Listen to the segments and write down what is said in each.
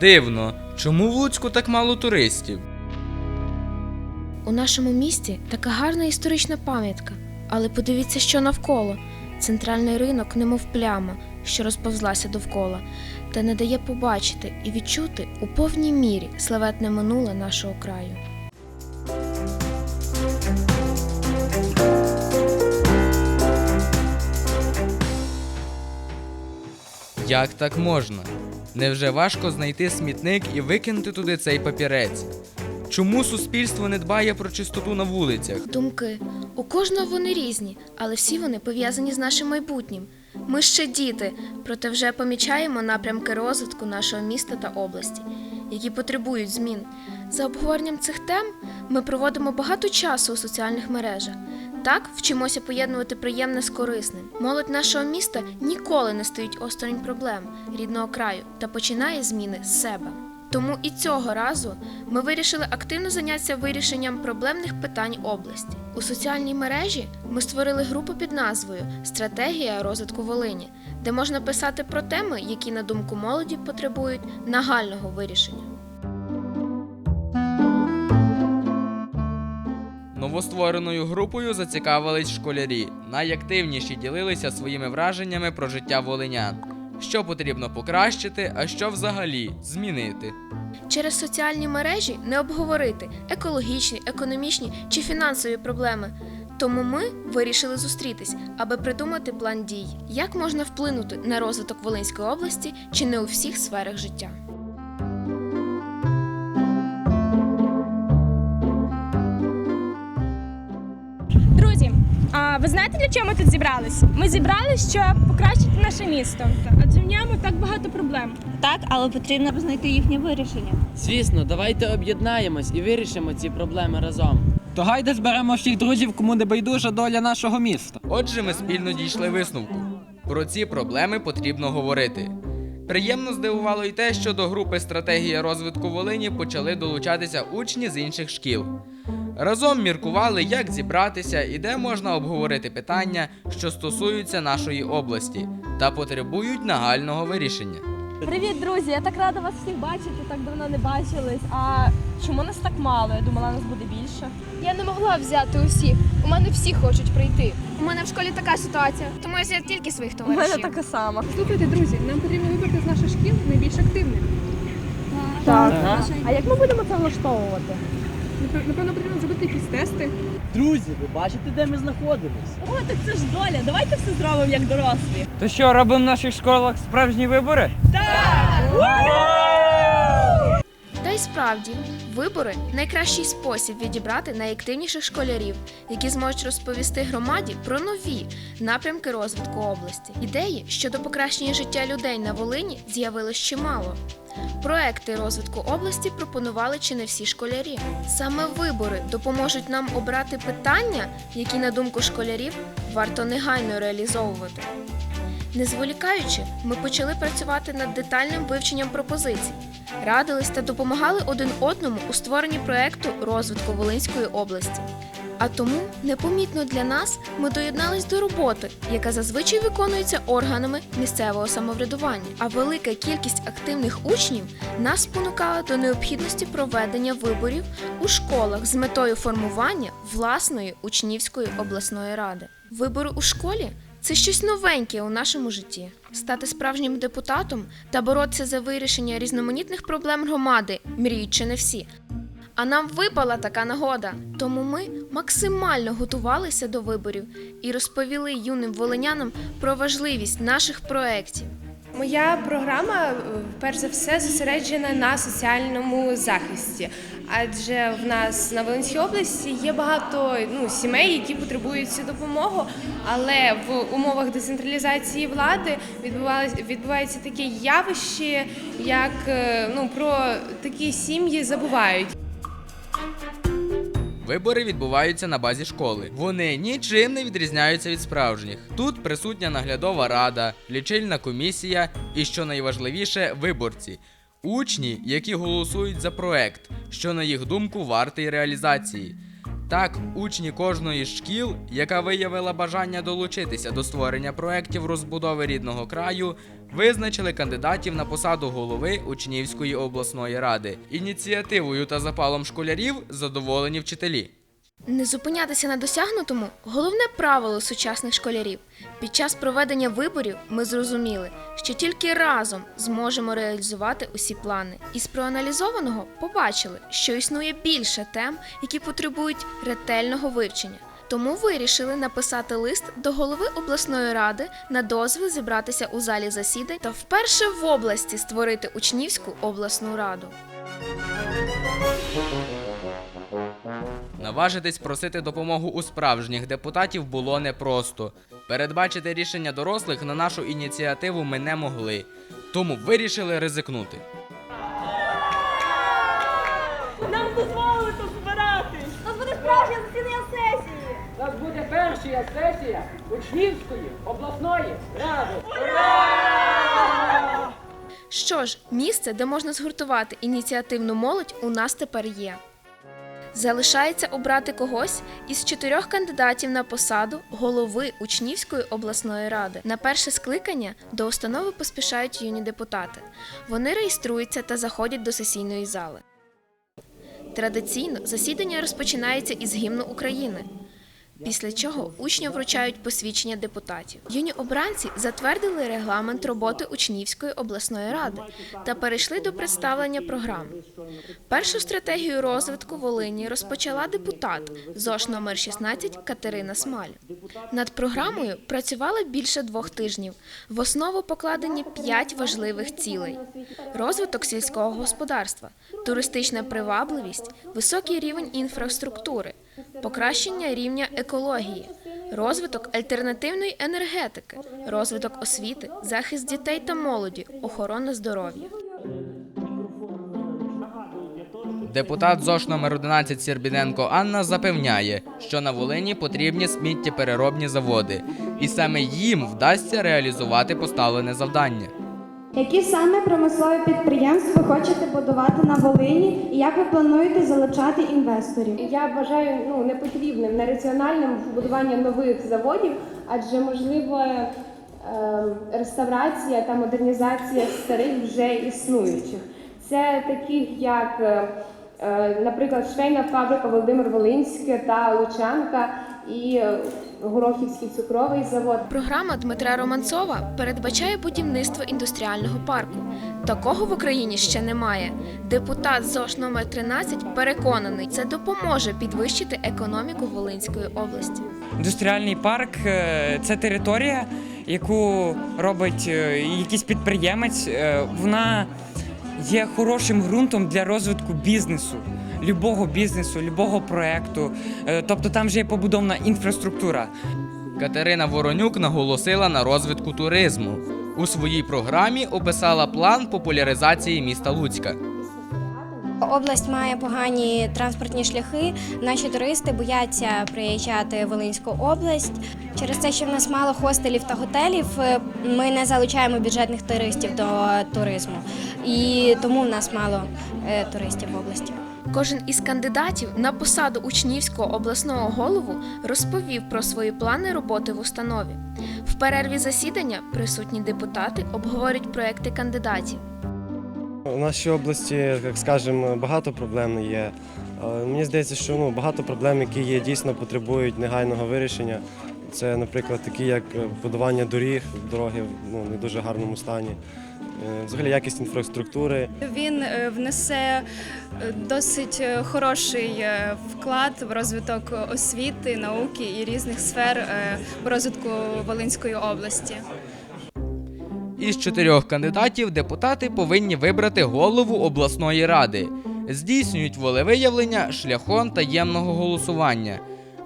Дивно, чому в Луцьку так мало туристів? У нашому місті така гарна історична пам'ятка, але подивіться, що навколо. Центральний ринок, немов пляма, що розповзлася довкола, та не дає побачити і відчути у повній мірі славетне минуле нашого краю. Як так можна? Невже важко знайти смітник і викинути туди цей папірець? Чому суспільство не дбає про чистоту на вулицях? Думки у кожного вони різні, але всі вони пов'язані з нашим майбутнім. Ми ще діти, проте вже помічаємо напрямки розвитку нашого міста та області, які потребують змін. За обговоренням цих тем ми проводимо багато часу у соціальних мережах. Так вчимося поєднувати приємне з корисним. Молодь нашого міста ніколи не стоїть осторонь проблем рідного краю та починає зміни з себе. Тому і цього разу ми вирішили активно зайнятися вирішенням проблемних питань області. У соціальній мережі ми створили групу під назвою Стратегія розвитку Волині, де можна писати про теми, які, на думку молоді, потребують нагального вирішення. Новоствореною групою зацікавились школярі. Найактивніші ділилися своїми враженнями про життя волинян. Що потрібно покращити, а що взагалі змінити. Через соціальні мережі не обговорити екологічні, економічні чи фінансові проблеми. Тому ми вирішили зустрітись, аби придумати план дій, як можна вплинути на розвиток Волинської області чи не у всіх сферах життя. А ви знаєте, для чого ми тут зібрались? Ми зібрались, щоб покращити наше місто. Адже в ньому так багато проблем. Так, але потрібно знайти їхнє вирішення. Звісно, давайте об'єднаємось і вирішимо ці проблеми разом. То гайде зберемо всіх друзів, кому не байдужа доля нашого міста. Отже, ми спільно дійшли висновку. Про ці проблеми потрібно говорити. Приємно здивувало й те, що до групи стратегія розвитку Волині почали долучатися учні з інших шкіл. Разом міркували, як зібратися і де можна обговорити питання, що стосуються нашої області, та потребують нагального вирішення. Привіт, друзі! Я так рада вас всіх бачити, так давно не бачились. А чому нас так мало? Я думала, нас буде більше. Я не могла взяти усіх. У мене всі хочуть прийти. У мене в школі така ситуація, тому я взяла тільки своїх У мене така сама. Слухайте, друзі, нам потрібно вибрати з наших шкіл найбільш активних. Так. А як ми будемо це влаштовувати? Напев- Напевно, потрібно зробити якісь тести. Друзі, ви бачите, де ми знаходимось? О, так це ж доля. Давайте все зробимо як дорослі. То що, робимо в наших школах справжні вибори? Та й справді, вибори найкращий спосіб відібрати найактивніших школярів, які зможуть розповісти громаді про нові напрямки розвитку області. Ідеї щодо покращення життя людей на Волині з'явилось чимало. Проекти розвитку області пропонували чи не всі школярі. Саме вибори допоможуть нам обрати питання, які, на думку школярів, варто негайно реалізовувати. Не зволікаючи, ми почали працювати над детальним вивченням пропозицій, радились та допомагали один одному у створенні проекту розвитку Волинської області. А тому непомітно для нас ми доєднались до роботи, яка зазвичай виконується органами місцевого самоврядування. А велика кількість активних учнів нас спонукала до необхідності проведення виборів у школах з метою формування власної учнівської обласної ради. Вибори у школі це щось новеньке у нашому житті. Стати справжнім депутатом та боротися за вирішення різноманітних проблем громади мріють чи не всі. А нам випала така нагода. Тому ми максимально готувалися до виборів і розповіли юним волинянам про важливість наших проєктів. Моя програма, е, перш за все, зосереджена на соціальному захисті, адже в нас на Волинській області є багато ну, сімей, які потребують цю допомогу, але в умовах децентралізації влади відбувається таке явище, як е, ну, про такі сім'ї забувають. Вибори відбуваються на базі школи. Вони нічим не відрізняються від справжніх. Тут присутня наглядова рада, лічильна комісія і, що найважливіше, виборці. Учні, які голосують за проект, що на їх думку вартий реалізації. Так, учні кожної з шкіл, яка виявила бажання долучитися до створення проєктів розбудови рідного краю, визначили кандидатів на посаду голови учнівської обласної ради. Ініціативою та запалом школярів задоволені вчителі. Не зупинятися на досягнутому головне правило сучасних школярів. Під час проведення виборів ми зрозуміли, що тільки разом зможемо реалізувати усі плани. Із проаналізованого побачили, що існує більше тем, які потребують ретельного вивчення. Тому вирішили написати лист до голови обласної ради на дозвіл зібратися у залі засідань та вперше в області створити учнівську обласну раду. Наважитись просити допомогу у справжніх депутатів було непросто. Передбачити рішення дорослих на нашу ініціативу ми не могли, тому вирішили ризикнути. Нам дозволили тут збиратись. У нас буде справжнє засідання сесії. У нас буде перша сесія учнівської обласної ради. Що ж, місце, де можна згуртувати ініціативну молодь, у нас тепер є. Залишається обрати когось із чотирьох кандидатів на посаду голови учнівської обласної ради. На перше скликання до установи поспішають юні депутати. Вони реєструються та заходять до сесійної зали. Традиційно засідання розпочинається із гімну України. Після чого учням вручають посвідчення депутатів. Юні обранці затвердили регламент роботи учнівської обласної ради та перейшли до представлення програм. Першу стратегію розвитку Волині розпочала депутат ЗОШ номер 16 Катерина Смаль. Над програмою працювали більше двох тижнів. В основу покладені п'ять важливих цілей: розвиток сільського господарства, туристична привабливість, високий рівень інфраструктури, покращення рівня екології, розвиток альтернативної енергетики, розвиток освіти, захист дітей та молоді, охорона здоров'я. Депутат ЗОШ номер 11 Сербіненко Анна запевняє, що на Волині потрібні сміттєпереробні заводи, і саме їм вдасться реалізувати поставлене завдання. Які саме промислові підприємства ви хочете будувати на Волині і як ви плануєте залучати інвесторів? Я вважаю ну, непотрібним, нераціональним будування нових заводів, адже можливо е, реставрація та модернізація старих вже існуючих. Це таких як, е, е, наприклад, швейна фабрика Володимир Волинська та Лучанка і е, Горохівський цукровий завод. Програма Дмитра Романцова передбачає будівництво індустріального парку. Такого в Україні ще немає. Депутат ЗОШ номер 13 переконаний, це допоможе підвищити економіку Волинської області. Індустріальний парк е, це територія, яку робить е, якийсь підприємець. Е, Вона є хорошим ґрунтом для розвитку бізнесу, любого бізнесу, любого проекту. Е, Тобто там вже є побудована інфраструктура. Катерина Воронюк наголосила на розвитку туризму. У своїй програмі описала план популяризації міста Луцька. Область має погані транспортні шляхи. Наші туристи бояться приїжджати в Волинську область. Через те, що в нас мало хостелів та готелів, е, ми не залучаємо бюджетних туристів до туризму, і тому в нас мало е, туристів в області. Кожен із кандидатів на посаду учнівського обласного голову розповів про свої плани роботи в установі. В перерві засідання присутні депутати обговорюють проекти кандидатів. У нашій області, як скажемо, багато проблем є. Мені здається, що ну, багато проблем, які є, дійсно потребують негайного вирішення. Це, наприклад, такі як е, будування доріг, дороги ну, не дуже гарному стані, Е, взагалі якість інфраструктури. Він е, внесе е, досить е, хороший е, вклад в розвиток освіти, науки і різних сфер е, в розвитку Волинської області. Із чотирьох кандидатів депутати повинні вибрати голову обласної ради. Здійснюють волевиявлення шляхом таємного голосування.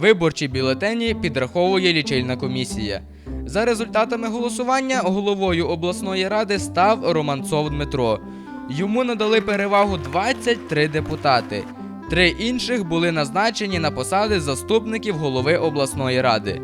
Виборчі бюлетені підраховує лічильна комісія. За результатами голосування головою обласної ради став Романцов Дмитро. Йому надали перевагу 23 депутати. Три інших були назначені на посади заступників голови обласної ради.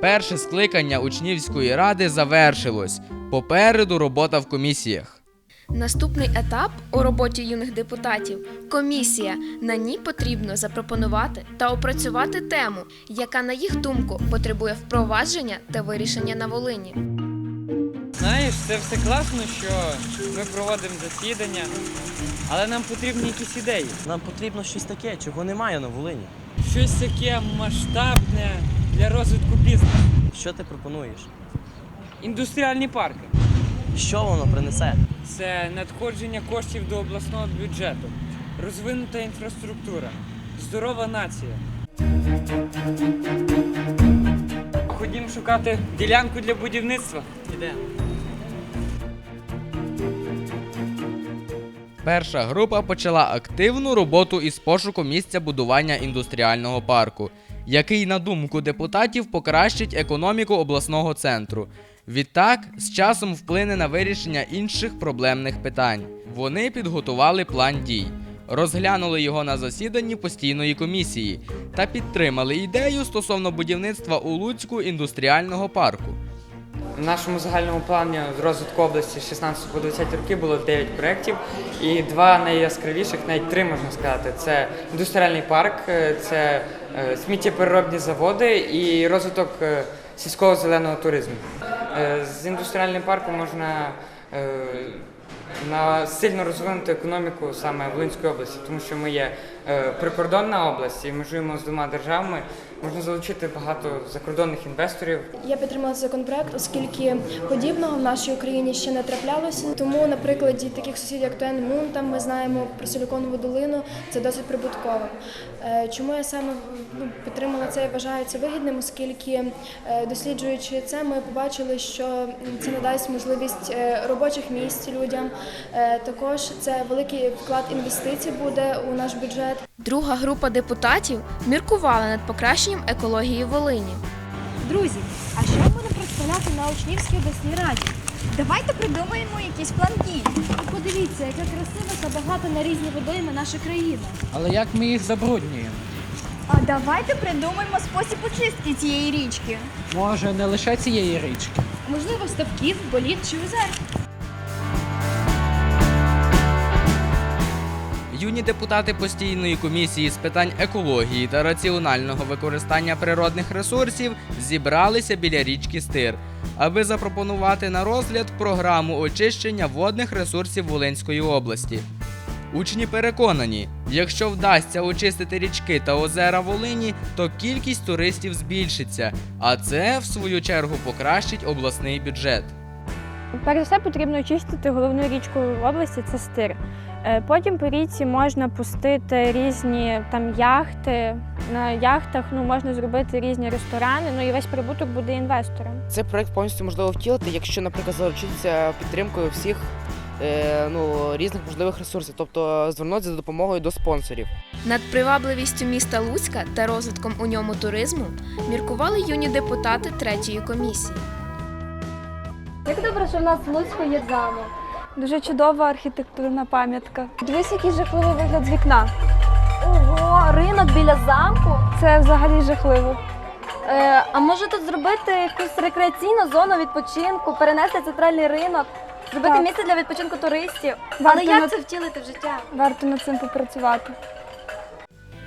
Перше скликання учнівської ради завершилось. Попереду робота в комісіях. Наступний етап у роботі юних депутатів комісія. На ній потрібно запропонувати та опрацювати тему, яка, на їх думку, потребує впровадження та вирішення на Волині. Знаєш, це все класно, що ми проводимо засідання, але нам потрібні якісь ідеї. Нам потрібно щось таке, чого немає на Волині. Щось таке масштабне для розвитку бізнесу. Що ти пропонуєш? Індустріальні парки. Що воно принесе? Це надходження коштів до обласного бюджету, розвинута інфраструктура, здорова нація. Ходімо шукати ділянку для будівництва. Ідемо. Перша група почала активну роботу із пошуку місця будування індустріального парку, який, на думку депутатів, покращить економіку обласного центру. Відтак, з часом вплине на вирішення інших проблемних питань. Вони підготували план дій, розглянули його на засіданні постійної комісії та підтримали ідею стосовно будівництва у Луцьку індустріального парку. В нашому загальному плані розвитку області з 16 по 20 роки було 9 проєктів, і два найяскравіших, навіть три можна сказати, це індустріальний парк, е, це е, сміттєпереробні заводи і розвиток е, сільського зеленого туризму. Е, З індустріальним парком можна е, на сильно розвинути економіку саме Волинської області, тому що ми є прикордонна область і межуємо з двома державами. Можна залучити багато закордонних інвесторів. Я підтримала законопроект, оскільки подібного в нашій Україні ще не траплялося. Тому на прикладі таких сусідів, як Туен Мун, там ми знаємо про Силіконову долину, це досить прибутково. Е, Чому я саме ну, підтримала це і вважаю це вигідним, оскільки е, досліджуючи це, ми побачили, що це надасть можливість е, робочих місць людям. Е, Також це великий вклад інвестицій буде у наш бюджет. Друга група депутатів міркувала над покращенням екології Волині. Друзі, а що буде представляти на Учнівській обласній раді? Давайте придумаємо якийсь план дій. Подивіться, яка красива та багата на різні водойми наша країна. Але як ми їх забруднюємо? А давайте придумаємо спосіб очистки цієї річки. Може, не лише цієї річки. Можливо, ставків, боліт чи озер. Юні депутати постійної комісії з питань екології та раціонального використання природних ресурсів зібралися біля річки Стир, аби запропонувати на розгляд програму очищення водних ресурсів Волинської області. Учні переконані, якщо вдасться очистити річки та озера Волині, то кількість туристів збільшиться, а це в свою чергу покращить обласний бюджет. Перш за все потрібно очистити головну річку в області це стир. Е, Потім по річці можна пустити різні там яхти. На яхтах ну, можна зробити різні ресторани, ну і весь прибуток буде інвесторам. Цей проект повністю можливо втілити, якщо, наприклад, заручитися підтримкою всіх е, ну, різних можливих ресурсів, тобто звернутися за допомогою до спонсорів. Над привабливістю міста Луцька та розвитком у ньому туризму міркували юні депутати третьої комісії. Як добре, що в нас в Луцьку є замок. Дуже чудова архітектурна пам'ятка. Дивись, який жахливий вигляд з вікна. Ого, ринок біля замку. Це взагалі жахливо. Е, а може тут зробити якусь рекреаційну зону відпочинку, перенести центральний ринок, зробити Так. місце для відпочинку туристів. Варто Але як над- це втілити в життя? Варто над цим попрацювати.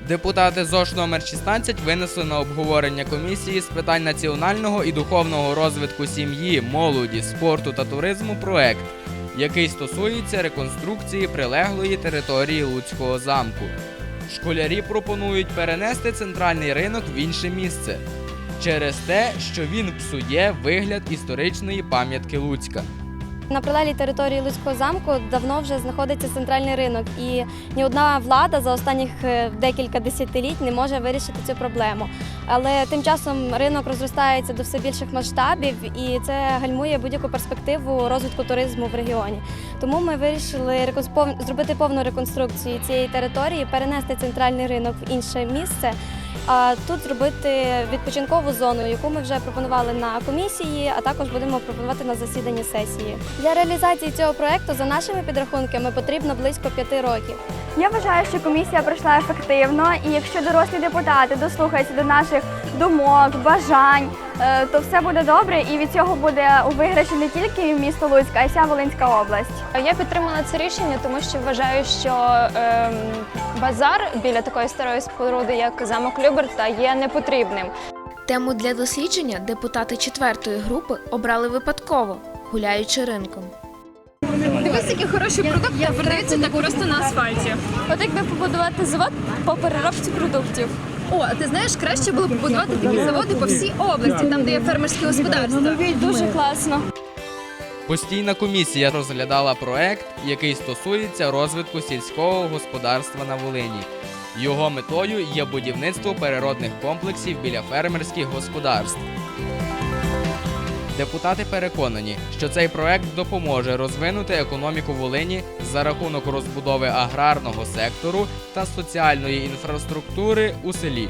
Депутати ЗОШ номер 16 винесли на обговорення комісії з питань національного і духовного розвитку сім'ї, молоді, спорту та туризму проект, який стосується реконструкції прилеглої території Луцького замку. Школярі пропонують перенести центральний ринок в інше місце через те, що він псує вигляд історичної пам'ятки Луцька. На прилеглій території Луцького замку давно вже знаходиться центральний ринок, і ні одна влада за останніх е, декілька десятиліть не може вирішити цю проблему. Але тим часом ринок розростається до все більших масштабів, і це гальмує будь-яку перспективу розвитку туризму в регіоні. Тому ми вирішили зробити повну реконструкцію цієї території, перенести центральний ринок в інше місце. Тут зробити відпочинкову зону, яку ми вже пропонували на комісії, а також будемо пропонувати на засіданні сесії. Для реалізації цього проекту, за нашими підрахунками, потрібно близько п'яти років. Я вважаю, що комісія пройшла ефективно, і якщо дорослі депутати дослухаються до наших думок, бажань, то все буде добре, і від цього буде у виграші не тільки місто Луцьк, а й вся Волинська область. Я підтримала це рішення, тому що вважаю, що ем, базар біля такої старої споруди, як замок Люберта, є непотрібним. Тему для дослідження депутати четвертої групи обрали випадково, гуляючи ринком. Дивись, які хороші продукти продаються так просто на асфальті. От якби побудувати завод по переробці продуктів. О, ти знаєш, краще було б побудувати такі заводи по всій області, там, де є фермерські господарства. Дуже класно. Постійна комісія розглядала проект, який стосується розвитку сільського господарства на Волині. Його метою є будівництво переродних комплексів біля фермерських господарств. Депутати переконані, що цей проект допоможе розвинути економіку Волині за рахунок розбудови аграрного сектору та соціальної інфраструктури у селі.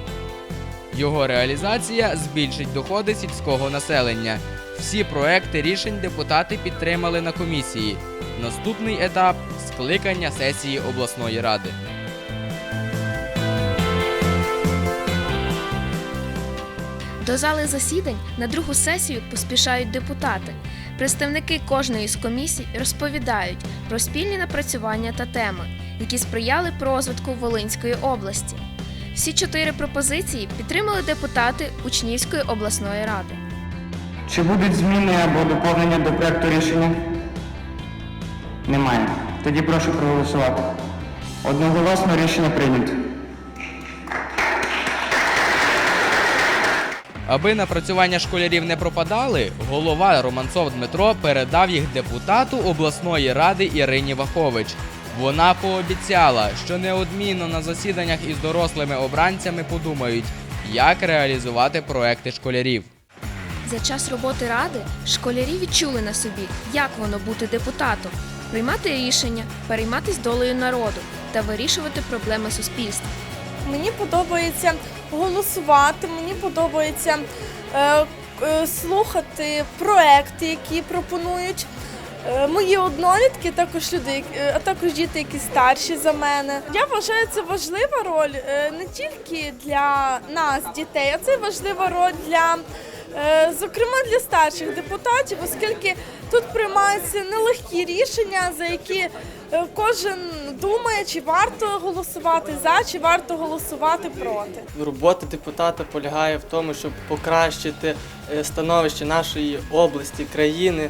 Його реалізація збільшить доходи сільського населення. Всі проекти рішень депутати підтримали на комісії. Наступний етап скликання сесії обласної ради. До зали засідань на другу сесію поспішають депутати. Представники кожної з комісій розповідають про спільні напрацювання та теми, які сприяли розвитку Волинської області. Всі чотири пропозиції підтримали депутати Учнівської обласної ради. Чи будуть зміни або доповнення до проекту рішення? Немає. Тоді прошу проголосувати. Одноголосно рішення прийнято. Аби напрацювання школярів не пропадали, голова Романцов Дмитро передав їх депутату обласної ради Ірині Вахович. Вона пообіцяла, що неодмінно на засіданнях із дорослими обранцями подумають, як реалізувати проекти школярів. За час роботи ради школярі відчули на собі, як воно бути депутатом, приймати рішення, перейматись долею народу та вирішувати проблеми суспільства. Мені подобається голосувати, мені подобається е, е, слухати проекти, які пропонують е, мої однолітки, також люди, е, а також діти, які старші за мене. Я вважаю, це важлива роль е, не тільки для нас, дітей, а це важлива роль для. Зокрема для старших депутатів, оскільки тут приймаються нелегкі рішення, за які е, кожен думає, чи варто голосувати за, чи варто голосувати проти. Робота депутата полягає в тому, щоб покращити е, становище нашої області, країни.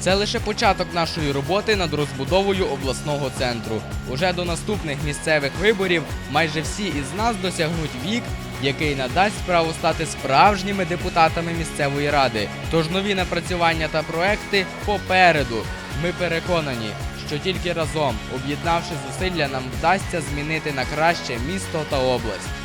Це лише початок нашої роботи над розбудовою обласного центру. Уже до наступних місцевих виборів майже всі із нас досягнуть вік, який надасть право стати справжніми депутатами місцевої ради. Тож нові напрацювання та проекти попереду. Ми переконані, що тільки разом, об'єднавши зусилля, нам вдасться змінити на краще місто та область.